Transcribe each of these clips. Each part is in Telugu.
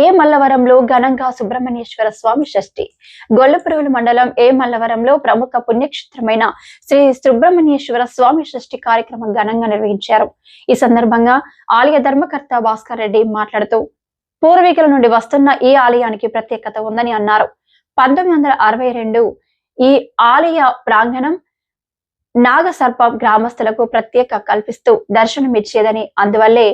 ఏ మల్లవరంలో ఘనంగా సుబ్రహ్మణ్యేశ్వర స్వామి షష్ఠి? గొల్లపురువుల మండలం ఏ మల్లవరంలో ప్రముఖ పుణ్యక్షేత్రమైన శ్రీ సుబ్రహ్మణ్యేశ్వర స్వామి షష్ఠి కార్యక్రమం ఘనంగా నిర్వహించారు? ఈ సందర్భంగా ఆలయ ధర్మకర్త భాస్కర్ రెడ్డి మాట్లాడుతూ పూర్వీకుల నుండి వస్తున్న ఈ ఆలయానికి ప్రత్యేకత ఉందని అన్నారు. పంతొమ్మిది వందల అరవై రెండు ఈ ఆలయ ప్రాంగణం నాగసర్పం గ్రామస్తులకు ప్రత్యేక కల్పిస్తూ దర్శనమిచ్చేదని అందువల్లే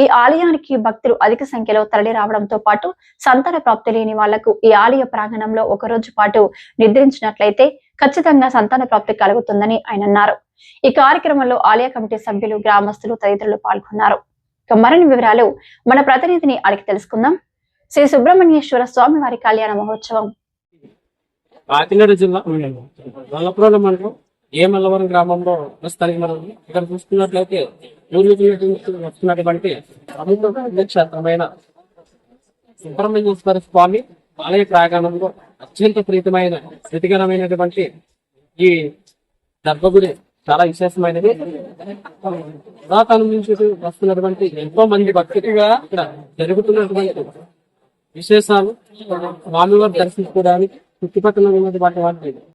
ఈ ఆలయానికి భక్తులు అధిక సంఖ్యలో తరలి రావడంతో పాటు సంతాన ప్రాప్తి లేని వాళ్ళకు ఈ ఆలయ ప్రాంగణంలో ఒక రోజు పాటు నిద్రించినట్లయితే ఖచ్చితంగా సంతాన ప్రాప్తి కలుగుతుందని ఆయన అన్నారు. ఈ కార్యక్రమంలో ఆలయ కమిటీ సభ్యులు గ్రామస్తులు తదితరులు పాల్గొన్నారు. మరిన్ని వివరాలు మన ప్రతినిధిని అడిగి తెలుసుకుందాం. శ్రీ సుబ్రహ్మణ్యేశ్వర స్వామి వారి కళ్యాణ మహోత్సవం. కాకినాడ జిల్లా మండలం ఏ మల్లవరం గ్రామంలో ప్రస్తుతానికి మనం ఇక్కడ చూసుకున్నట్లయితే వస్తున్నటువంటి ప్రముఖ పుణ్యక్షేత్రమైన సుబ్రహ్మణ్యేశ్వర స్వామి ఆలయ ప్రాంగణంలో అత్యంత ప్రీతమైన స్థితికరమైనటువంటి ఈ గర్భగుడి చాలా విశేషమైనది. పురాతనం నుంచి వస్తున్నటువంటి ఎంతో మంది భక్తులుగా ఇక్కడ జరుగుతున్నటువంటి విశేషాలు. స్వామివారి దర్శించుకోవడానికి చుట్టుపక్కల ఉన్నటువంటి వాటి